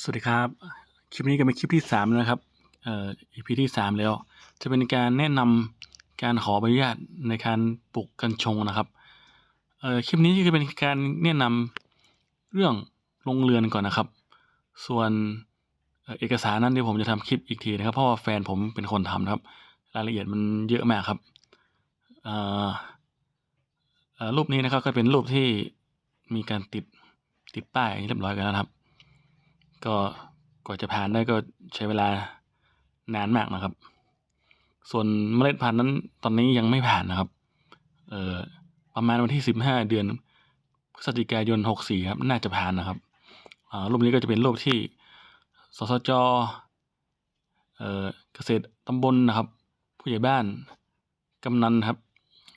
สวัสดีครับ คลิปนี้ก็เป็นคลิปที่สามแล้วนะครับ เอ่อ EP ที่สามแล้ว จะเป็นการแนะนำการขอใบอนุญาตในการปลูกกัญชงนะครับ เอ่อ คลิปนี้จะเป็นการแนะนำเรื่องโรงเรือนก่อนนะครับ ส่วนเอกสารนั้นเดี๋ยวผมจะทำคลิปอีกทีนะครับ เพราะว่าแฟนผมเป็นคนทำนะครับ รายละเอียดมันเยอะมากครับ เอ่ออรูปนี้นะครับก็เป็นรูปที่มีการติดติดป้ายเรียบร้อยกันแล้วครับ ก็กว่าจะผ่านได้ก็ใช้เวลานานมากนะครับ ส่วนเมล็ดพันธุ์นั้นตอนนี้ยังไม่ผ่านนะครับ เอ่อประมาณวันที่สิบห้าเดือนพฤศจิกายนหกสี่ครับ น่าจะผ่านนะครับอ่ารูปนี้ก็จะเป็นรูปที่สสจเอ่อเกษตรตำบลนะครับ ผู้ใหญ่บ้านกำนันครับ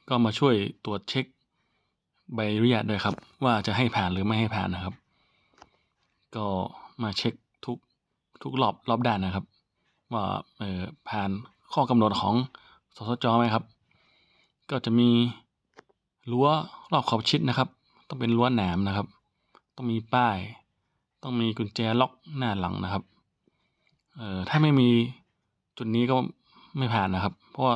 ก็มาช่วยตรวจเช็คใบอนุญาตด้วยครับ ว่าจะให้ผ่านหรือไม่ให้ผ่านนะครับ ก็ มาเช็คทุกทุกรอบรอบด้านนะครับ ว่าเออผ่านข้อกำหนดของสสจไหมครับ ก็จะมีรั้วรอบขอบชิดนะครับ ต้องเป็นรั้วหนามนะครับ ต้องมีป้าย ต้องมีกุญแจล็อกหน้าหลังนะครับเอ่อถ้าไม่มีจุดนี้ก็ไม่ผ่านนะครับ เพราะว่า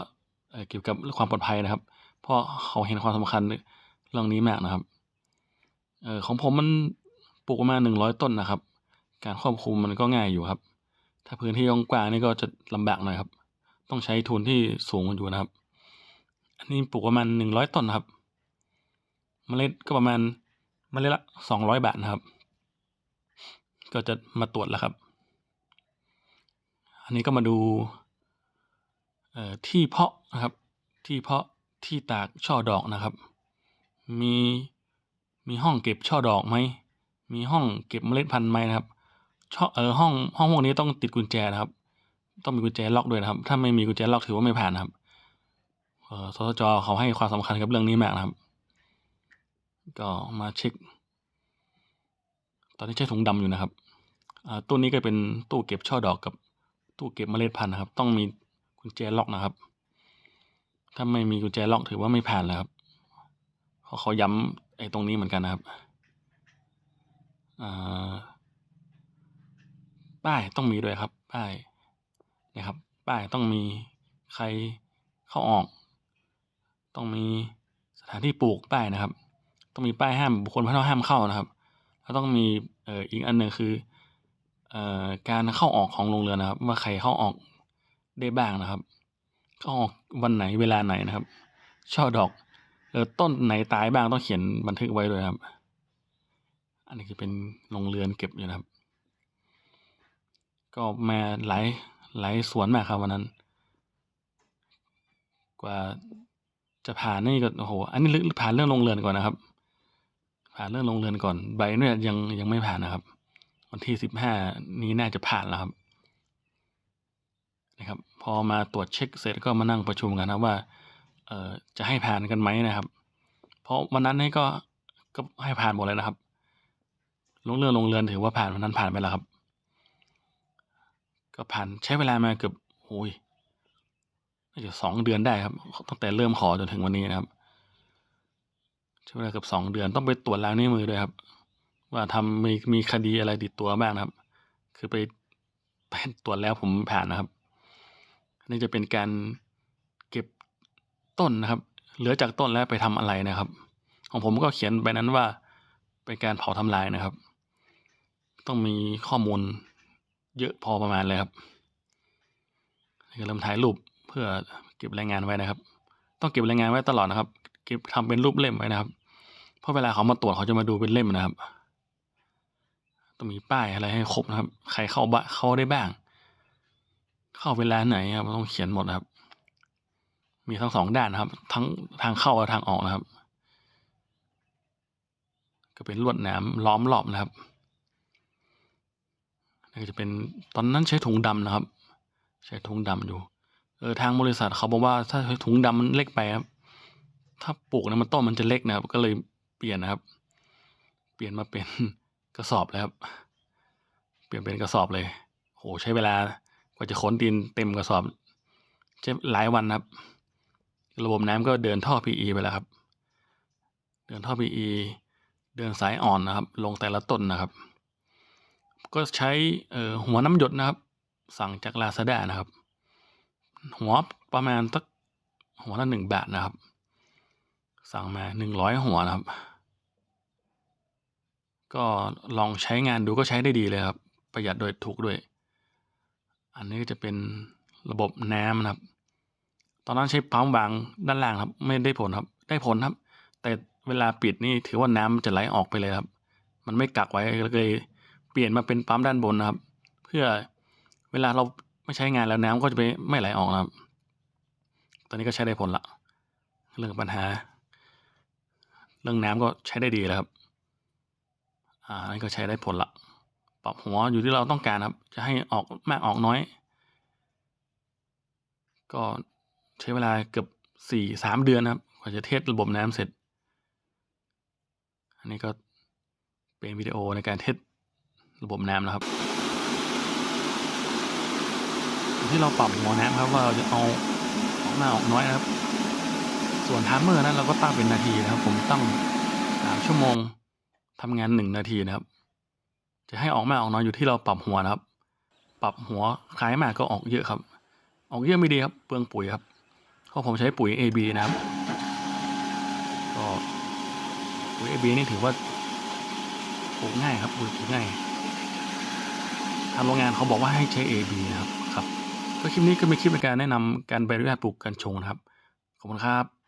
เเกี่ยวกับเรื่องความปลอดภัยนะครับ เพราะเขาเห็นความสำคัญเรื่องนี้มากนะครับเอ่อของผมมันปลูกประมาณหนึ่งร้อยต้นนะครับ การควบคุมมันก็ง่ายอยู่ครับ ถ้าพื้นที่กว้างนี่ก็จะลำบากหน่อยครับ ต้องใช้ทุนที่สูงอยู่นะครับ อันนี้ปลูกประมาณหนึ่งร้อยต้นครับ เมล็ดก็ประมาณเมล็ดละสองร้อยบาทนะครับ ก็จะมาตรวจแล้วครับ อันนี้ก็มาดูเอ่อที่เพาะนะครับ ที่เพาะที่ตากช่อดอกนะครับ มีมีห้องเก็บช่อดอกไหม มีห้องเก็บเมล็ดพันธุ์ไหมนะครับ ช่อเออห้องห้องพวกนี้ต้องติดกุญแจนะครับ ต้องมีกุญแจล็อกด้วยนะครับ ถ้าไม่มีกุญแจล็อกถือว่าไม่ผ่านนะครับเออสสจเขาให้ความสำคัญกับเรื่องนี้มากนะครับ ก็มาเช็ค ตอนนี้ใช้ถุงดำอยู่นะครับอ่าตู้นี้ก็เป็นตู้เก็บช่อดอกกับตู้เก็บเมล็ดพันธุ์นะครับ ต้องมีกุญแจล็อกนะครับ ถ้าไม่มีกุญแจล็อกถือว่าไม่ผ่านแล้วครับเขาเขาย้ำไอ้ตรงนี้เหมือนกันนะครับอ่า ป้ายต้องมีด้วยครับ ป้ายนะครับ ป้ายต้องมีใครเข้าออก ต้องมีสถานที่ปลูกป้ายนะครับ ต้องมีป้ายห้ามบุคคลภายนอกห้ามเข้านะครับ แล้วต้องมีเอ่ออีกอันหนึ่งคือเอ่อการเข้าออกของโรงเรือนนะครับ ว่าใครเข้าออกได้บ้างนะครับ เข้าออกวันไหนเวลาไหนนะครับ ช่อดอกเออต้นไหนตายบ้างต้องเขียนบันทึกไว้ด้วยครับ อันนี้คือเป็นโรงเรือนเก็บอยู่นะครับ ก็มาหลายหลายสวนมากครับวันนั้น กว่าจะผ่านนี่ก็โอ้โหอันนี้ผ่านเรื่องโรงเรือนก่อนนะครับ ผ่านเรื่องโรงเรือนก่อนใบเนี่ยยังยังไม่ผ่านนะครับ วันที่สิบห้านี้น่าจะผ่านแล้วครับนะครับ พอมาตรวจเช็คเสร็จก็มานั่งประชุมกันนะว่าเอ่อจะให้ผ่านกันไหมนะครับ เพราะวันนั้นนี่ก็ก็ให้ผ่านหมดเลยนะครับ ลงเรือนลงเรือนถือว่าผ่านวันนั้นผ่านไปแล้วครับ ก็ผ่านใช้เวลามาเกือบโอ้ยน่าจะสองเดือนได้ครับ ตั้งแต่เริ่มขอจนถึงวันนี้นะครับใช้เวลาเกือบสองเดือนต้องไปตรวจลายนิ้วมือด้วยครับ ว่าทำมีมีคดีอะไรติดตัวบ้างนะครับ คือไปไปตรวจแล้วผมผ่านนะครับนนี่จะเป็นการเก็บต้นนะครับ เหลือจากต้นแล้วไปทำอะไรนะครับ ของผมก็เขียนไปนั้นว่าเป็นการเผาทำลายนะครับ ต้องมีข้อมูล เยอะพอประมาณเลยครับก็เริ่มถ่ายรูปเพื่อเก็บรายงานไว้นะครับ ต้องเก็บรายงานไว้ตลอดนะครับ เก็บทำเป็นรูปเล่มไว้นะครับ เพราะเวลาเขามาตรวจเขาจะมาดูเป็นเล่มนะครับ ต้องมีป้ายอะไรให้ครบนะครับ ใครเข้าบ้าเข้าได้บ้าง เข้าเวลาไหนครับต้องเขียนหมดนะครับ มีทั้งสองด้านนะครับ ทั้งทางเข้าและทางออกนะครับ ก็เป็นลวดหนามล้อมรอบนะครับ นี่ก็จะเป็นตอนนั้นใช้ถุงดำนะครับ ใช้ถุงดำอยู่ เออทางบริษัทเขาบอกว่าถ้าใช้ถุงดำมันเล็กไปครับถ้าปลูกนี่ยมันต้นมันจะเล็กนะครับก็เลยเปลี่ยนนะครับ เปลี่ยนมาเป็นกระสอบเลยครับ เปลี่ยนเป็นกระสอบเลยโหใช้เวลากว่าจะขนดินเต็มกระสอบใช้หลายวันครับ ระบบน้ำก็เดินท่อ PE ไปแล้วครับ เดินท่อ PE เดินสายอ่อนนะครับ ลงแต่ละต้นนะครับ ก็ใช้หัวน้ำหยดนะครับ สั่งจาก Lazada นะครับ หัวประมาณสักหัวละหนึ่งบาทนะครับ สั่งมาหนึ่งร้อยหัวนะครับ ก็ลองใช้งานดูก็ใช้ได้ดีเลยครับ ประหยัดโดยถูกด้วย อันนี้ก็จะเป็นระบบน้ำนะครับ ตอนนั้นใช้ปั๊มวางด้านล่างครับ ไม่ได้ผลครับ ได้ผลครับ แต่เวลาปิดนี่ถือว่าน้ำจะไหลออกไปเลยครับ มันไม่กักไว้ก็เลย เปลี่ยนมาเป็นปั๊มด้านบนนะครับ เพื่อเวลาเราไม่ใช้งานแล้วน้ำก็จะไปไม่ไหลออกนะครับ ตอนนี้ก็ใช้ได้ผลละ เรื่องปัญหา เรื่องน้ำก็ใช้ได้ดีแล้วครับ อ่าอันนี้ก็ใช้ได้ผลละปรับหัวอยู่ที่เราต้องการครับ จะให้ออกมากออกน้อย ก็ใช้เวลาเกือบสี่สามเดือนครับกว่าจะเทสระบบน้ำเสร็จ อันนี้ก็เป็นวิดีโอในการเทส ระบบน้ำนะครับ ที่เราปรับหัวน้ำครับว่าเราจะเอาออกมากออกน้อยนะครับ ส่วนไทม์เมอร์นั้นเราก็ตั้งเป็นนาทีนะครับ ผมตั้งสามชั่วโมงทำงานหนึ่งนาทีนะครับ จะให้ออกมากออกน้อยอยู่ที่เราปรับหัวนะครับ ปรับหัวคล้ายมากก็ออกเยอะครับ ออกเยอะไม่ดีครับเปลืองปุ๋ยครับเพราะผมใช้ปุ๋ย AB นะครับก็ปุ๋ย AB นี่ถือว่าปลูกง่ายครับปุ๋ยปลูกง่าย ทางโรงงานเขาบอกว่าให้ใช้ AB นะครับครับก็คลิปนี้ก็เป็นคลิปในการแนะนำการใบอนุญาตปลูกกัญชงนะครับ ขอบคุณครับ